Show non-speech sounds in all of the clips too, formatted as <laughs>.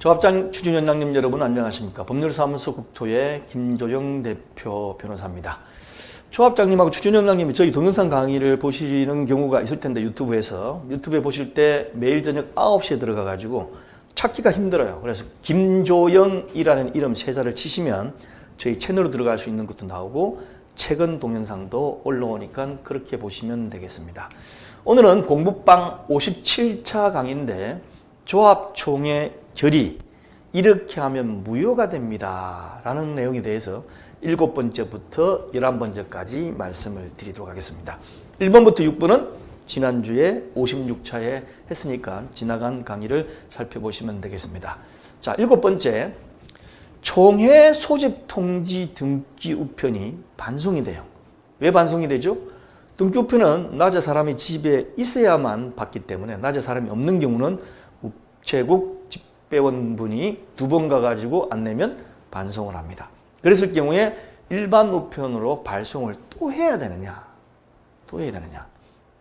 조합장 추진위원장님 여러분 안녕하십니까. 법률사무소 국토의 김조영 대표 변호사입니다. 조합장님하고 추진위원장님이 저희 동영상 강의를 보시는 경우가 있을 텐데 유튜브에서 유튜브에 보실 때 매일 저녁 9시에 들어가 가지고 찾기가 힘들어요. 그래서 김조영이라는 이름 세 자를 치시면 저희 채널로 들어갈 수 있는 것도 나오고 최근 동영상도 올라오니까 그렇게 보시면 되겠습니다. 오늘은 공부방 57차 강의인데 조합총회 결의 이렇게 하면 무효가 됩니다. 라는 내용에 대해서 일곱 번째부터 열한 번째까지 말씀을 드리도록 하겠습니다. 1번부터 6번은 지난주에 56차에 했으니까 지나간 강의를 살펴보시면 되겠습니다. 자, 일곱 번째. 총회 소집 통지 등기 우편이 반송이 돼요. 왜 반송이 되죠? 등기 우편은 낮에 사람이 집에 있어야만 받기 때문에 낮에 사람이 없는 경우는 우체국 집배원분이 두 번 가가지고 안 내면 반송을 합니다. 그랬을 경우에 일반 우편으로 발송을 또 해야 되느냐? 또 해야 되느냐?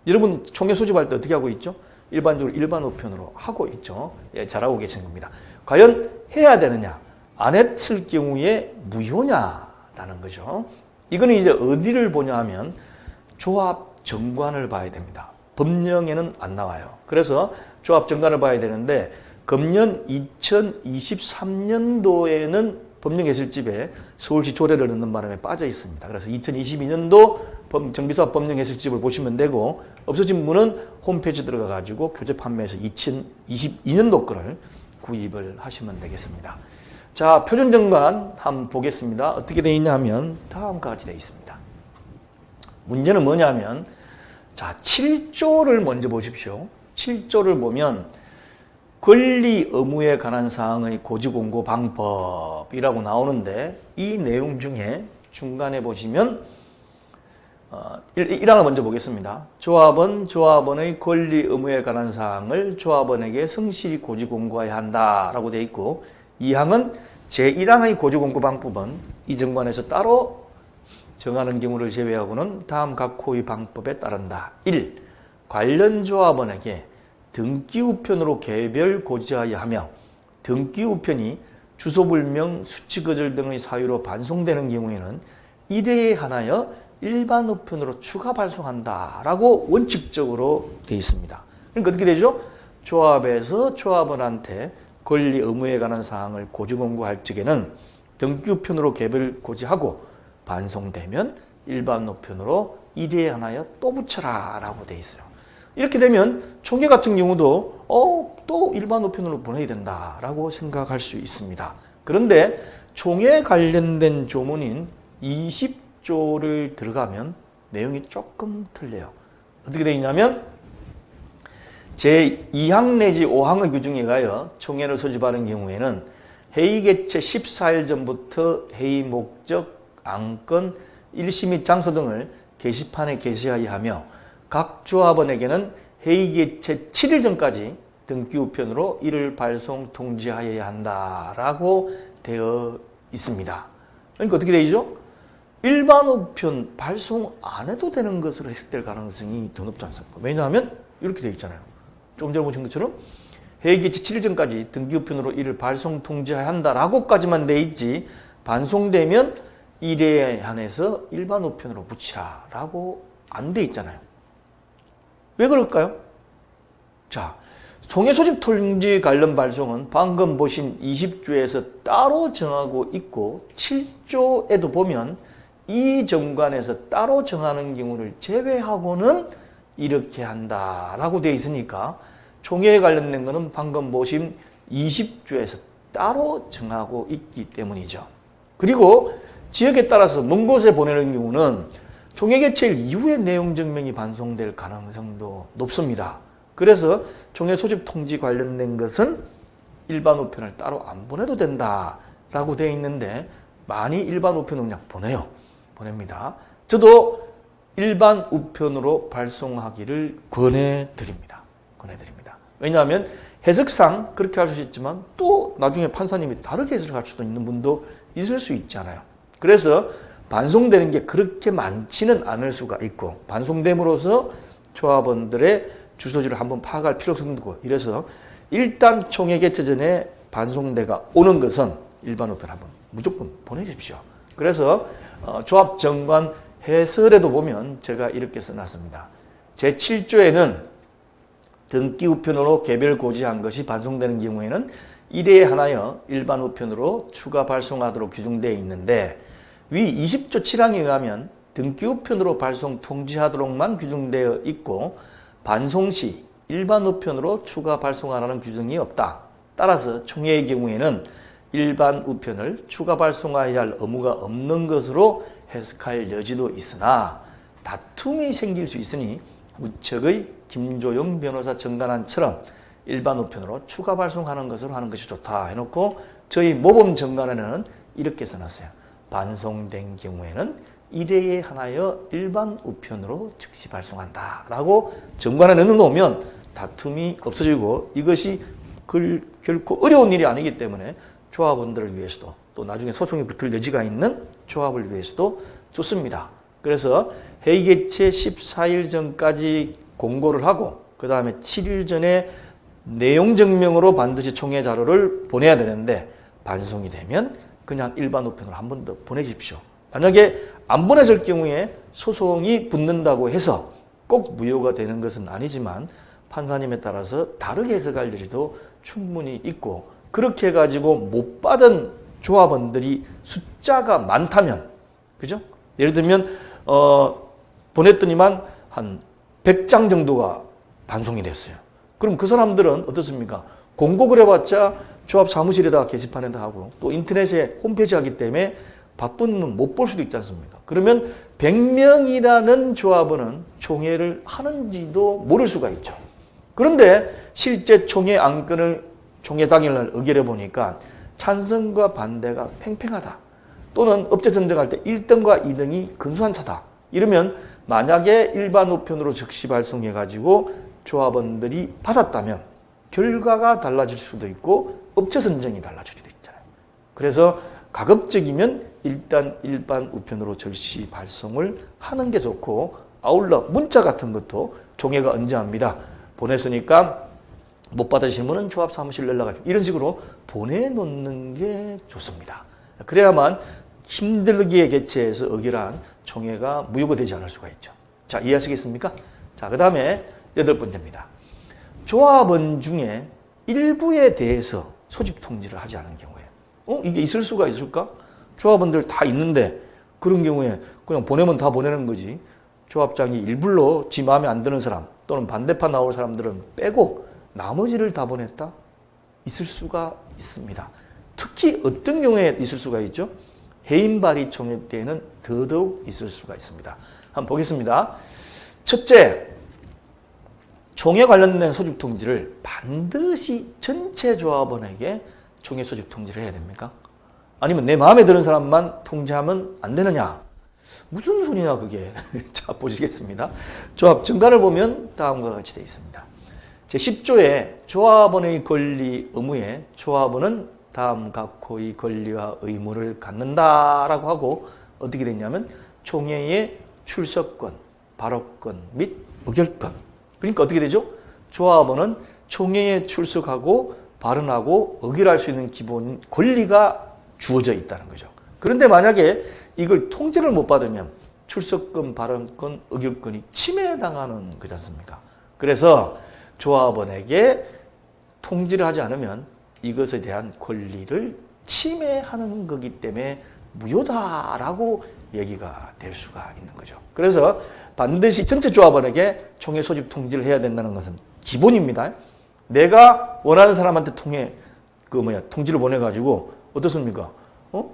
여러분 총회 소집할 때 어떻게 하고 있죠? 일반적으로 일반 우편으로 하고 있죠. 예, 잘하고 계신 겁니다. 과연 해야 되느냐? 안 했을 경우에 무효냐라는 거죠. 이거는 이제 어디를 보냐 하면 조합 정관을 봐야 됩니다. 법령에는 안 나와요. 그래서 조합 정관을 봐야 되는데 금년 2023년도에는 법령예술집에 서울시 조례를 넣는 바람에 빠져 있습니다. 그래서 2022년도 정비사업 법령예술집을 보시면 되고 없어진 분은 홈페이지 들어가 가지고 교재 판매해서 2022년도 거를 구입을 하시면 되겠습니다. 자, 표준정관 한번 보겠습니다. 어떻게 되어 있냐 하면 다음과 같이 되어 있습니다. 문제는 뭐냐면 자, 7조를 먼저 보십시오. 7조를 보면 권리 의무에 관한 사항의 고지공고 방법이라고 나오는데 이 내용 중에 중간에 보시면 어, 1항을 먼저 보겠습니다. 조합원, 조합원의 권리 의무에 관한 사항을 조합원에게 성실히 고지공고해야 한다라고 되어 있고 2항은 제1항의 고지공고 방법은 이 정관에서 따로 정하는 경우를 제외하고는 다음 각 호의 방법에 따른다. 1. 관련 조합원에게 등기우편으로 개별 고지하여 하며 등기우편이 주소불명, 수치거절 등의 사유로 반송되는 경우에는 1회에 하나여 일반 우편으로 추가 발송한다라고 원칙적으로 되어 있습니다. 그러니까 어떻게 되죠? 조합에서 조합원한테 권리 의무에 관한 사항을 고지 공고할 적에는 등기 우편으로 개별 고지하고 반송되면 일반 우편으로 1회에 하나여 또 붙여라 라고 되어 있어요. 이렇게 되면 총회 같은 경우도 어, 또 일반 우편으로 보내야 된다라고 생각할 수 있습니다. 그런데 총회 관련된 조문인 20조를 들어가면 내용이 조금 틀려요. 어떻게 되어 있냐면 제2항 내지 5항의 규정에 가여 총회를 소집하는 경우에는 회의 개최 14일 전부터 회의 목적, 안건, 및 장소 등을 게시판에 게시하여 하며 각 조합원에게는 회의 개최 7일 전까지 등기 우편으로 이를 발송 통지하여야 한다라고 되어 있습니다. 그러니까 어떻게 되죠? 일반 우편 발송 안 해도 되는 것으로 해석될 가능성이 더 높지 않습니까? 왜냐하면 이렇게 되어 있잖아요. 조금 전에 보신 것처럼 회의 개최 7일 전까지 등기 우편으로 이를 발송 통지해야 한다라고까지만 돼 있지 반송되면 일에 한해서 일반 우편으로 붙이라라고 안 돼 있잖아요. 왜 그럴까요? 자, 통해 소집 통지 관련 발송은 방금 보신 20조에서 따로 정하고 있고 7조에도 보면 이 정관에서 따로 정하는 경우를 제외하고는 이렇게 한다라고 되어 있으니까 총회에 관련된 것은 방금 보신 20조에서 따로 정하고 있기 때문이죠. 그리고 지역에 따라서 먼 곳에 보내는 경우는 총회 개최일 이후에 내용 증명이 반송될 가능성도 높습니다. 그래서 총회 소집 통지 관련된 것은 일반 우편을 따로 안 보내도 된다라고 되어 있는데 많이 일반 우편을 그냥 보내요. 보냅니다. 저도 일반 우편으로 발송하기를 권해드립니다. 권해드립니다. 왜냐하면 해석상 그렇게 할 수 있지만 또 나중에 판사님이 다르게 해석할 수도 있는 분도 있을 수 있잖아요. 그래서 반송되는 게 그렇게 많지는 않을 수가 있고 반송됨으로써 조합원들의 주소지를 한번 파악할 필요성도 있고 이래서 일단 총회 개최 전에 반송대가 오는 것은 일반 우편 한번 무조건 보내주십시오. 그래서 어, 조합 정관 해설에도 보면 제가 이렇게 써놨습니다. 제 7조에는 등기 우편으로 개별 고지한 것이 반송되는 경우에는 1회에 하나여 일반 우편으로 추가 발송하도록 규정되어 있는데 위 20조 7항에 의하면 등기 우편으로 발송 통지하도록만 규정되어 있고 반송 시 일반 우편으로 추가 발송하라는 규정이 없다. 따라서 총회의 경우에는 일반 우편을 추가 발송해야 할 의무가 없는 것으로 해석할 여지도 있으나 다툼이 생길 수 있으니 우측의 김조영 변호사 정관안처럼 일반 우편으로 추가 발송하는 것으로 하는 것이 좋다 해놓고 저희 모범 정관안에는 이렇게 써놨어요. 반송된 경우에는 1회에 하나여 일반 우편으로 즉시 발송한다 라고 정관안에 넣어놓으면 다툼이 없어지고 이것이 글- 결코 어려운 일이 아니기 때문에 조합원들을 위해서도 또 나중에 소송이 붙을 여지가 있는 조합을 위해서도 좋습니다. 그래서 개최 14일 전까지 공고를 하고 그 다음에 7일 전에 내용 증명으로 반드시 총회 자료를 보내야 되는데 반송이 되면 그냥 일반 우편으로 한 번 더 보내십시오. 만약에 안 보내질 경우에 소송이 붙는다고 해서 꼭 무효가 되는 것은 아니지만 판사님에 따라서 다르게 해석할 일도 충분히 있고 그렇게 해가지고 못 받은 조합원들이 숫자가 많다면 그죠? 예를 들면 어, 보냈더니만 한 100장 정도가 반송이 됐어요. 그럼 그 사람들은 어떻습니까? 공고를 해봤자 조합 사무실에다가 게시판에다 하고 또 인터넷에 홈페이지 하기 때문에 바쁘면 못 볼 수도 있지 않습니까? 그러면 100명이라는 조합원은 총회를 하는지도 모를 수가 있죠. 그런데 실제 총회 안건을 총회 당일날 의결해 보니까 찬성과 반대가 팽팽하다. 또는 업체 선정할 때 1등과 2등이 근소한 차다. 이러면 만약에 일반 우편으로 즉시 발송해 가지고 조합원들이 받았다면 결과가 달라질 수도 있고 업체 선정이 달라질 수도 있잖아요. 그래서 가급적이면 일단 일반 우편으로 절시 발송을 하는 게 좋고 아울러 문자 같은 것도 종회가 언제 합니다. 보냈으니까 못 받으신 분은 조합 사무실 연락하십시오. 이런 식으로 보내놓는 게 좋습니다. 그래야만 힘들게 개최해서 의결한 총회가 무효가 되지 않을 수가 있죠. 자, 이해하시겠습니까? 자, 그 다음에 여덟 번째입니다. 조합원 중에 일부에 대해서 소집 통지를 하지 않은 경우에, 어? 이게 있을 수가 있을까? 조합원들 다 있는데 그런 경우에 그냥 보내면 다 보내는 거지. 조합장이 일부러 지 마음에 안 드는 사람 또는 반대판 나올 사람들은 빼고 나머지를 다 보냈다? 있을 수가 있습니다. 특히 어떤 경우에 있을 수가 있죠? 해임 발의 총회 때에는 더더욱 있을 수가 있습니다. 한번 보겠습니다. 첫째, 총회 관련된 소집 통지를 반드시 전체 조합원에게 총회 소집 통지를 해야 됩니까? 아니면 내 마음에 드는 사람만 통지하면 안 되느냐? 무슨 소리냐 그게. <laughs> 자 보시겠습니다. 조합 증가를 보면 다음과 같이 되어 있습니다. 제10조에 조합원의 권리 의무에 조합원은 다음 각호의 권리와 의무를 갖는다라고 하고 어떻게 됐냐면 총회의 출석권, 발언권 및 의결권. 그러니까 어떻게 되죠? 조합원은 총회에 출석하고 발언하고 의결할 수 있는 기본 권리가 주어져 있다는 거죠. 그런데 만약에 이걸 통지를 못 받으면 출석권, 발언권, 의결권이 침해당하는 거지 않습니까? 그래서 조합원에게 통지를 하지 않으면 이것에 대한 권리를 침해하는 거기 때문에 무효다라고 얘기가 될 수가 있는 거죠. 그래서 반드시 전체 조합원에게 총회 소집 통지를 해야 된다는 것은 기본입니다. 내가 원하는 사람한테 통해 그 뭐야 통지를 보내가지고 어떻습니까? 어?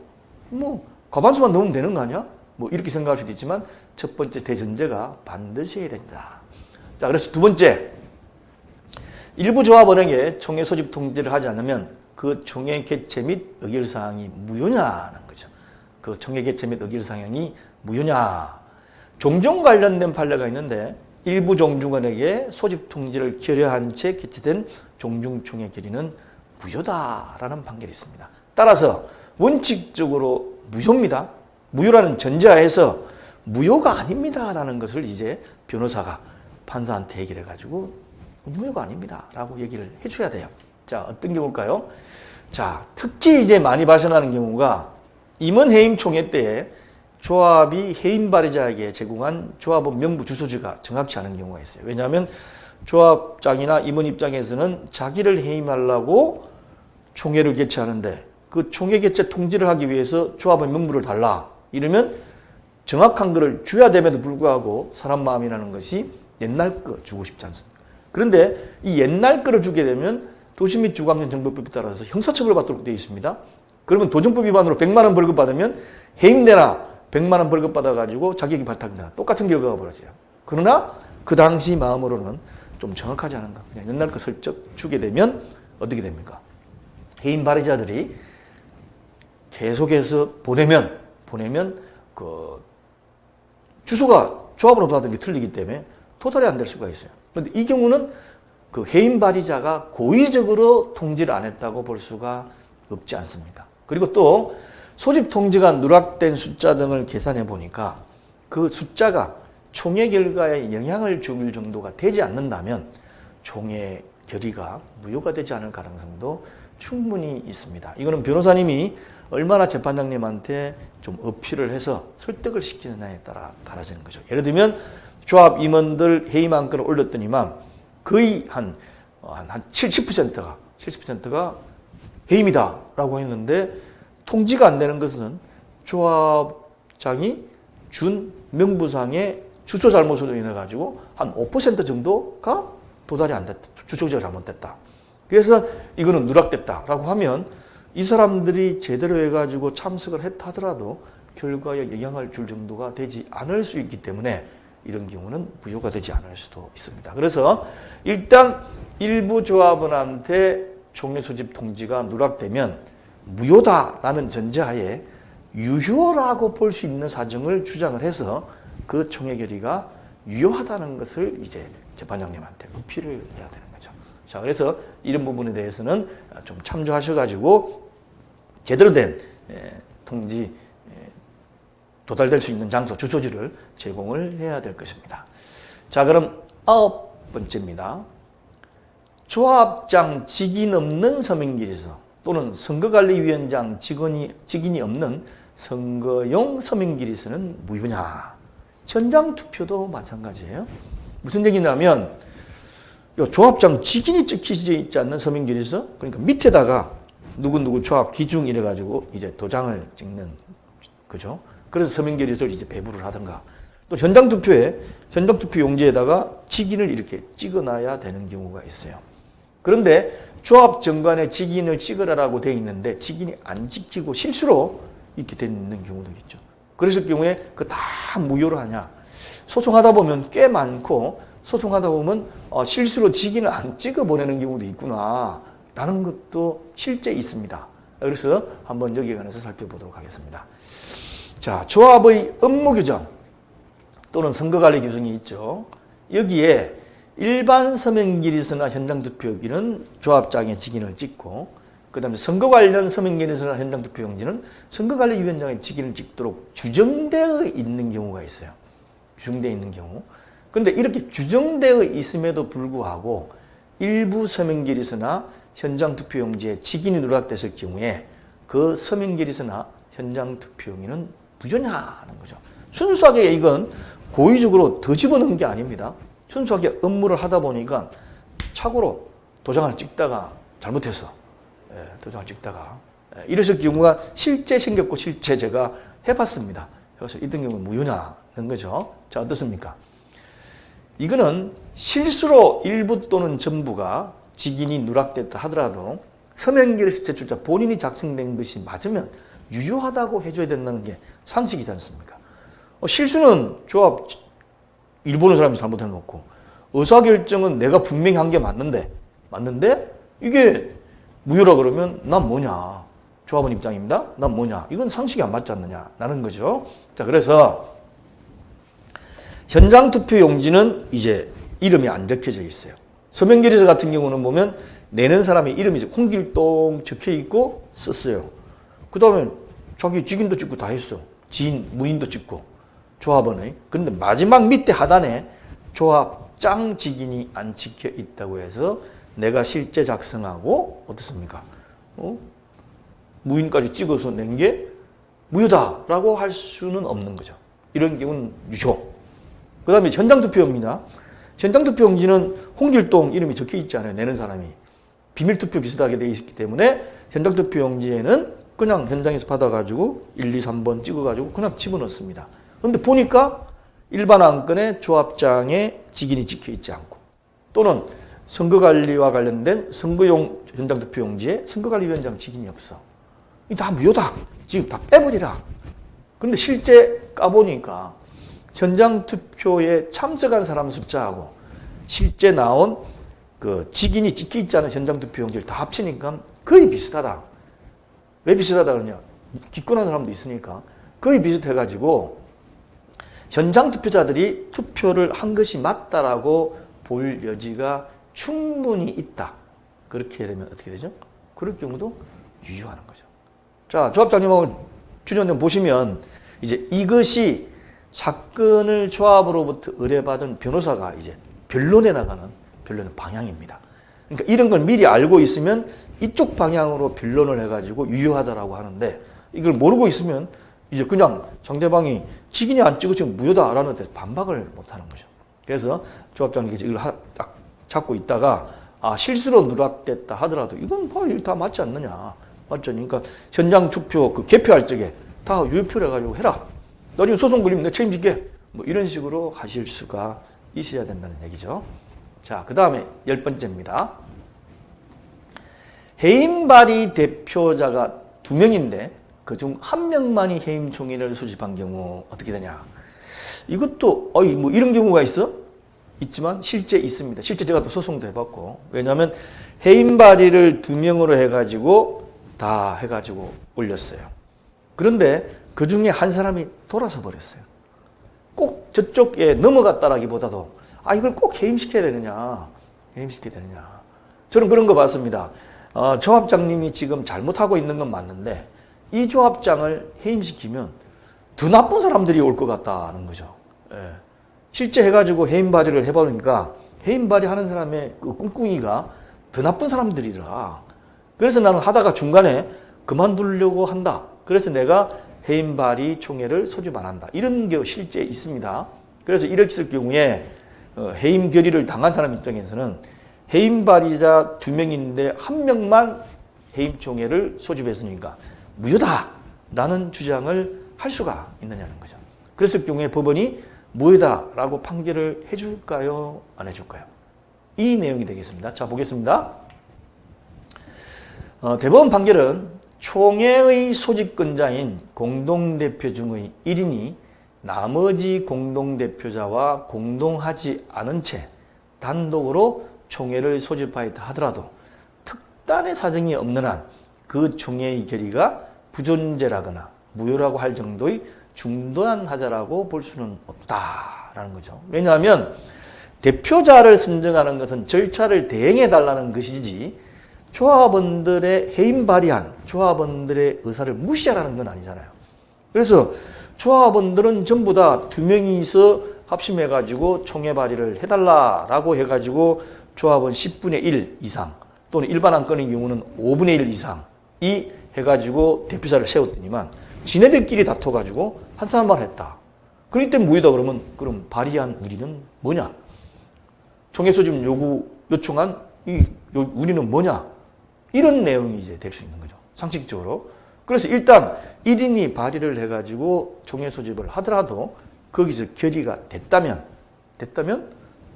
뭐 과반수만 넣으면 되는 거 아니야? 뭐 이렇게 생각할 수도 있지만 첫 번째 대전제가 반드시 해야 된다. 자, 그래서 두 번째 일부 조합원에게 총회 소집 통지를 하지 않으면 그 총회 개최 및 의결 사항이 무효냐는 거죠. 그 총회 개최 및 의결 사항이 무효냐? 종종 관련된 판례가 있는데 일부 종중원에게 소집 통지를 결여한 채 개최된 종중총회 결의는 무효다라는 판결이 있습니다. 따라서 원칙적으로 무효입니다. 무효라는 전제하에서 무효가 아닙니다라는 것을 이제 변호사가 판사한테 얘기를 해가지고 무효가 아닙니다라고 얘기를 해줘야 돼요. 자 어떤 경우일까요? 자, 특히 이제 많이 발생하는 경우가 임원 해임 총회 때에 조합이 해임 발의자에게 제공한 조합원 명부 주소지가 정확치 않은 경우가 있어요. 왜냐하면 조합장이나 임원 입장에서는 자기를 해임하려고 총회를 개최하는데 그 총회 개최 통지를 하기 위해서 조합원 명부를 달라 이러면 정확한 거를 줘야 됨에도 불구하고 사람 마음이라는 것이 옛날 거 주고 싶지 않습니다. 그런데 이 옛날 거를 주게 되면 도시 및 주거환경 정보법에 따라서 형사처벌을 받도록 되어 있습니다. 그러면 도정법 위반으로 100만 원 벌금 받으면 해임내라 100만 원 벌금 받아가지고 자격이 발탁되나 똑같은 결과가 벌어져요. 그러나 그 당시 마음으로는 좀 정확하지 않은가. 그냥 옛날 거 슬쩍 주게 되면 어떻게 됩니까? 해임 발의자들이 계속해서 보내면 보내면 그 주소가 조합으로 받은 게 틀리기 때문에 토탈이 안 될 수가 있어요. 그런데 이 경우는 그 해임 발의자가 고의적으로 통지를 안 했다고 볼 수가 없지 않습니다. 그리고 또 소집 통지가 누락된 숫자 등을 계산해 보니까 그 숫자가 총회 결과에 영향을 줄 정도가 되지 않는다면 총회 결의가 무효가 되지 않을 가능성도 충분히 있습니다. 이거는 변호사님이 얼마나 재판장님한테 좀 어필을 해서 설득을 시키느냐에 따라 달라지는 거죠. 예를 들면 조합 임원들 안건을 올렸더니만 거의 한, 어, 한, 한 70%가, 70%가 해임이다라고 했는데 통지가 안 되는 것은 조합장이 준 명부상의 주소 잘못으로 인해 가지고 한 5% 정도가 도달이 안 됐다. 주소지가 잘못됐다. 그래서 이거는 누락됐다라고 하면 이 사람들이 제대로 해가지고 참석을 했다 하더라도 결과에 영향을 줄 정도가 되지 않을 수 있기 때문에 이런 경우는 무효가 되지 않을 수도 있습니다. 그래서 일단 일부 조합원한테 총회 소집 통지가 누락되면 무효다라는 전제하에 유효라고 볼 수 있는 사정을 주장을 해서 그 총회 결의가 유효하다는 것을 이제 재판장님한테 어필을 해야 되는 거죠. 자, 그래서 이런 부분에 대해서는 좀 참조하셔가지고 제대로 된 예, 통지 예, 도달될 수 있는 장소 주소지를 제공을 해야 될 것입니다. 자, 그럼 아홉 번째입니다. 조합장 직인 없는 서명기에서 또는 선거관리위원장 직원이, 직인이 없는 선거용 서명기에서는 무효냐. 현장 투표도 마찬가지예요. 무슨 얘기냐면 요 조합장 직인이 찍히지 있지 않는 서명기에서 그러니까 밑에다가 누구누구 조합 기중 이래 가지고 이제 도장을 찍는 그죠? 그래서 서명결의서를 이제 배부를 하든가 또 현장 투표에 현장 투표 용지에다가 직인을 이렇게 찍어놔야 되는 경우가 있어요. 그런데 조합 정관에 직인을 찍으라라고 되어 있는데 직인이 안 찍히고 실수로 이렇게 되는 경우도 있죠. 그랬을 경우에 그 다 무효로 하냐? 소송하다 보면 꽤 많고 소송하다 보면 어, 실수로 직인을 안 찍어 보내는 경우도 있구나. 라는 것도 실제 있습니다. 그래서 한번 여기에 관해서 살펴보도록 하겠습니다. 자, 조합의 업무 규정 또는 선거관리 규정이 있죠. 여기에 일반 서명기리서나 현장 투표기는 조합장의 직인을 찍고 그 다음에 선거 관련 서명기리서나 현장 투표용지는 선거관리위원장의 직인을 찍도록 규정되어 있는 경우가 있어요. 규정되어 있는 경우. 그런데 이렇게 규정되어 있음에도 불구하고 일부 서명기리서나 현장 투표용지에 직인이 누락됐을 경우에 그 서명기리서나 현장 투표용지는 무효냐는 거죠. 순수하게 이건 고의적으로 더 집어넣은 게 아닙니다. 순수하게 업무를 하다 보니까 착오로 도장을 찍다가 잘못했어. 예, 도장을 찍다가. 예, 이랬을 경우가 실제 생겼고 실제 제가 해봤습니다. 그래서 이런 경우는 무효냐는 거죠. 자, 어떻습니까? 이거는 실수로 일부 또는 전부가 직인이 누락됐다 하더라도 서명기를 제출자 본인이 작성된 것이 맞으면 유효하다고 해줘야 된다는 게 상식이지 않습니까? 어, 실수는 조합 일본의 사람이 잘못해놓고 의사결정은 내가 분명히 한 게 맞는데 맞는데 이게 무효라 그러면 난 뭐냐 조합원 입장입니다. 난 뭐냐 이건 상식이 안 맞지 않느냐 라는 거죠. 자 그래서 현장 투표 용지는 이제 이름이 안 적혀져 있어요. 서명결의서 같은 경우는 보면 내는 사람의 이름이 홍길동 적혀 있고 썼어요. 그 다음에 자기 직인도 찍고 다 했어. 지인, 무인도 찍고 조합원의. 그런데 마지막 밑에 하단에 조합장 직인이 안 찍혀 있다고 해서 내가 실제 작성하고 어떻습니까? 어? 무인까지 찍어서 낸 게 무효다라고 할 수는 없는 거죠. 이런 경우는 유효. 그 다음에 현장투표용지입니다. 현장투표용지는 홍길동 이름이 적혀 있지 않아요. 내는 사람이. 비밀투표 비슷하게 되어 있기 때문에 현장투표용지에는 그냥 현장에서 받아가지고 1, 2, 3번 찍어가지고 그냥 집어넣습니다. 근데 보니까 일반 안건에 조합장에 직인이 찍혀 있지 않고 또는 선거관리와 관련된 선거용 현장 투표용지에 선거관리위원장 직인이 없어. 이다 무효다. 지금 다 빼버리라. 그런데 실제 까보니까 현장 투표에 참석한 사람 숫자하고 실제 나온 그 직인이 찍혀 있지 않은 현장 투표용지를 다 합치니까 거의 비슷하다. 왜 비슷하다 그러냐? 기권한 사람도 있으니까 거의 비슷해가지고 현장 투표자들이 투표를 한 것이 맞다라고 볼 여지가 충분히 있다. 그렇게 되면 어떻게 되죠? 그럴 경우도 유효하는 거죠. 자, 조합장님하고 주전님 보시면 이제 이것이 사건을 조합으로부터 의뢰받은 변호사가 이제 변론에 나가는 변론의 방향입니다. 그러니까 이런 걸 미리 알고 있으면 이쪽 방향으로 변론을 해가지고 유효하다라고 하는데 이걸 모르고 있으면 이제 그냥 상대방이 직인이 안 찍어지면 무효다라는 데 반박을 못 하는 거죠. 그래서 조합장님께서 이걸 하- 딱 잡고 있다가 아, 실수로 누락됐다 하더라도 이건 뭐 이거 다 맞지 않느냐. 맞죠? 그러니까 현장 투표 그 개표할 적에 다 유효표를 해가지고 해라. 나중에 소송 걸리면 내가 책임질게. 뭐 이런 식으로 하실 수가 있어야 된다는 얘기죠. 자, 그 다음에 열 번째입니다. 해임 발의 대표자가 두 명인데 그 중 한 명만이 해임 총회를 수집한 경우 어떻게 되냐? 이것도 어이 뭐 이런 경우가 있어? 있지만 실제 있습니다. 실제 제가 또 소송도 해봤고 왜냐하면 해임 발의를 두 명으로 해가지고 다 해가지고 올렸어요. 그런데 그 중에 한 사람이 돌아서 버렸어요. 꼭 저쪽에 넘어갔다라기보다도 아 이걸 꼭 해임시켜야 되느냐 해임시켜야 되느냐 저는 그런 거 봤습니다 어, 조합장님이 지금 잘못하고 있는 건 맞는데 이 조합장을 해임시키면 더 나쁜 사람들이 올 것 같다는 거죠 예. 실제 해가지고 해임 발의를 해보니까 해임 발의하는 사람의 그 꿍꿍이가 더 나쁜 사람들이라 그래서 나는 하다가 중간에 그만두려고 한다 그래서 내가 해임 발의 총회를 소집 안 한다. 이런 게 실제 있습니다. 그래서 이랬을 경우에 어, 해임 결의를 당한 사람 입장에서는 해임 발의자 두 명인데 한 명만 해임 총회를 소집했으니까 무효다라는 주장을 할 수가 있느냐는 거죠. 그랬을 경우에 법원이 무효다라고 판결을 해줄까요? 안 해줄까요? 이 내용이 되겠습니다. 자 보겠습니다. 어, 대법원 판결은 총회의 소집권자인 공동대표 중의 1인이 나머지 공동대표자와 공동하지 않은 채 단독으로 총회를 소집하였다 하더라도 특단의 사정이 없는 한 그 총회의 결의가 부존재라거나 무효라고 할 정도의 중도한 하자라고 볼 수는 없다라는 거죠. 왜냐하면 대표자를 선정하는 것은 절차를 대행해 달라는 것이지 조합원들의 해임 발의한 조합원들의 의사를 무시하라는 건 아니잖아요. 그래서 조합원들은 전부 다 두 명이서 합심해가지고 총회 발의를 해달라라고 해가지고 조합원 10분의 1 이상 또는 일반 안건의 경우는 5분의 1 이상 이 해가지고 대표자를 세웠더니만 지네들끼리 다퉈가지고 한 사람만 했다. 그렇기 때문에 무효다 그러면 그럼 발의한 우리는 뭐냐? 총회 소집 요구 요청한 이 요- 우리는 뭐냐? 이런 내용이 이제 될 수 있는 거죠. 상식적으로. 그래서 일단 1인이 발의를 해가지고 총회 소집을 하더라도 거기서 결의가 됐다면, 됐다면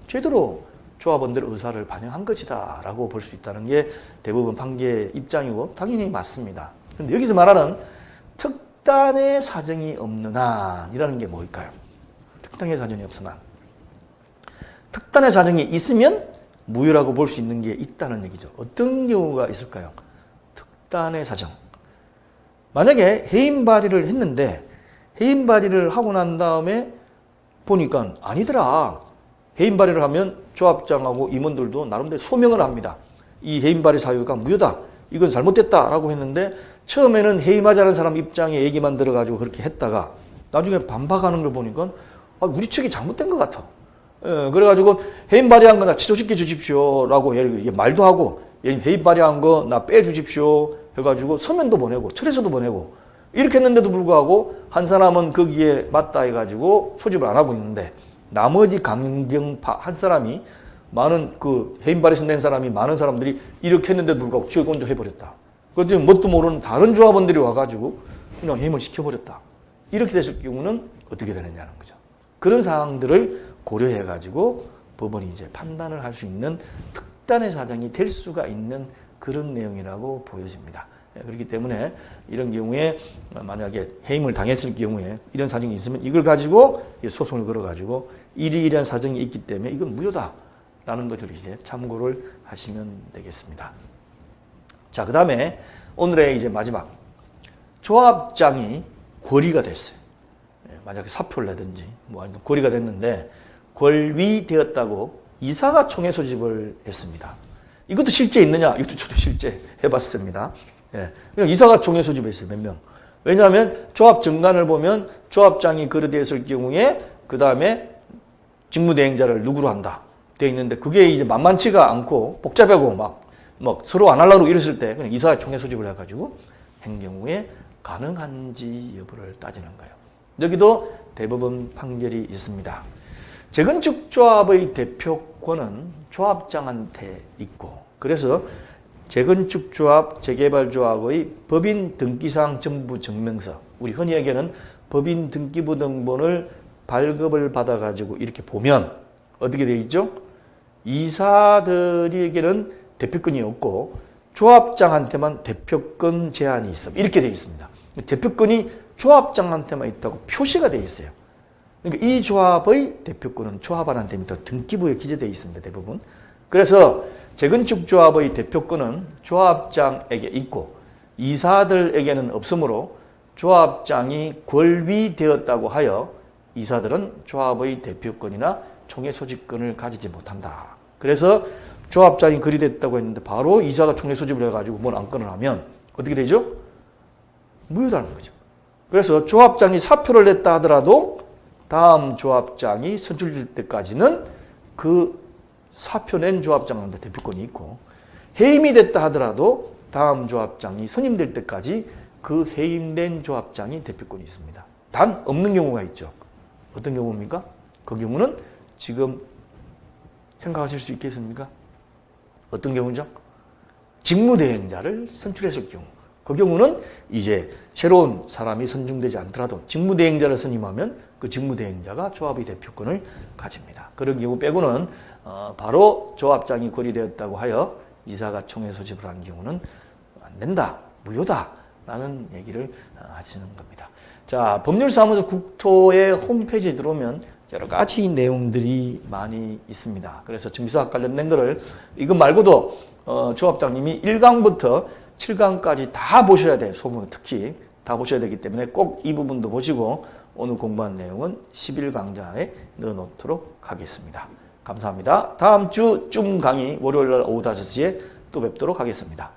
제대로 조합원들의 의사를 반영한 것이다 라고 볼 수 있다는 게 대부분 판결 입장이고 당연히 맞습니다. 근데 여기서 말하는 특단의 사정이 없는 한이라는 게 뭘까요? 특단의 사정이 없은 한. 특단의 사정이 있으면 무효라고 볼 수 있는 게 있다는 얘기죠. 어떤 경우가 있을까요? 특단의 사정. 만약에 해임 발의를 했는데 해임 발의를 하고 난 다음에 보니까 아니더라. 해임 발의를 하면 조합장하고 임원들도 나름대로 소명을 합니다. 이 해임 발의 사유가 무효다. 이건 잘못됐다라고 했는데 처음에는 해임하자는 사람 입장에 얘기만 들어가지고 그렇게 했다가 나중에 반박하는 걸 보니까 아, 우리 측이 잘못된 것 같아. 예, 그래가지고 해임 발의한 거 나 취소시켜 주십시오라고 말도 하고 얘 해임 발의한 거 나 빼주십시오 해가지고 서면도 보내고 철에서도 보내고 이렇게 했는데도 불구하고 한 사람은 거기에 맞다 해가지고 소집을 안 하고 있는데 나머지 강경파 한 사람이 많은 그 해임 발의서 낸 사람이 많은 사람들이 이렇게 했는데도 불구하고 먼저 해버렸다. 그랬더니 뭣도 모르는 다른 조합원들이 와가지고 그냥 해임을 시켜버렸다. 이렇게 됐을 경우는 어떻게 되느냐는 거죠. 그런 상황들을 고려해가지고 법원이 이제 판단을 할 수 있는 특단의 사정이 될 수가 있는 그런 내용이라고 보여집니다. 예, 그렇기 때문에 이런 경우에 만약에 해임을 당했을 경우에 이런 사정이 있으면 이걸 가지고 소송을 걸어가지고 이런 사정이 있기 때문에 이건 무효다라는 것을 이제 참고를 하시면 되겠습니다. 자, 그 다음에 오늘의 이제 마지막 조합장이 권리가 됐어요. 예, 만약에 사표를 내든지 뭐 아니면 권리가 됐는데 권위되었다고 이사가 총회 소집을 했습니다. 이것도 실제 있느냐? 이것도 저도 실제 해봤습니다. 예, 그냥 이사가 총회 소집했어요. 몇 명. 왜냐하면 조합 정관을 보면 조합장이 거래되었을 경우에 그 다음에 직무대행자를 누구로 한다 되어 있는데 그게 이제 만만치가 않고 복잡하고 막, 막 서로 안 하려고 이랬을 때 그냥 이사 총회 소집을 해가지고 한 경우에 가능한지 여부를 따지는 거예요. 여기도 대법원 판결이 있습니다. 재건축 조합의 대표권은 조합장한테 있고 그래서 재건축 조합, 재개발 조합의 법인 등기사항 전부 증명서 우리 흔히 얘기하는 법인 등기부 등본을 발급을 받아 가지고 이렇게 보면 어떻게 되어 있죠? 이사들에게는 대표권이 없고 조합장한테만 대표권 제한이 있어. 이렇게 되어 있습니다. 대표권이 조합장한테만 있다고 표시가 되어 있어요. 그러니까 이 조합의 대표권은 조합원한테 밑에 등기부에 기재되어 있습니다. 대부분. 그래서 재건축 조합의 대표권은 조합장에게 있고 이사들에게는 없으므로 조합장이 권위되었다고 하여 이사들은 조합의 대표권이나 총회 소집권을 가지지 못한다. 그래서 조합장이 그리 됐다고 했는데 바로 이사가 총회 소집을 해가지고 뭘 안건을 하면 어떻게 되죠? 무효다는 거죠. 그래서 조합장이 사표를 냈다 하더라도 다음 조합장이 선출될 때까지는 그 사표 낸 조합장한테 대표권이 있고 해임이 됐다 하더라도 다음 조합장이 선임될 때까지 그 해임된 조합장이 대표권이 있습니다. 단 없는 경우가 있죠. 어떤 경우입니까? 그 경우는 지금 생각하실 수 있겠습니까? 어떤 경우죠? 직무대행자를 선출했을 경우. 그 경우는 이제 새로운 사람이 선정되지 않더라도 직무대행자를 선임하면 그 직무대행자가 조합의 대표권을 가집니다. 그런 경우 빼고는 어, 바로 조합장이 거리되었다고 하여 이사가 총회 소집을 한 경우는 안 된다, 무효다 라는 얘기를 어, 하시는 겁니다. 자, 법률사무소 국토의 홈페이지에 들어오면 여러 가지 내용들이 많이 있습니다. 그래서 정비사학 관련된 거를 이것 말고도 어, 조합장님이 1강부터 7강까지 다 보셔야 돼요. 소문 특히 다 보셔야 되기 때문에 꼭 이 부분도 보시고 오늘 공부한 내용은 11강좌에 넣어놓도록 하겠습니다. 감사합니다. 다음 주 쯤 강의 월요일 날 오후 5시에 또 뵙도록 하겠습니다.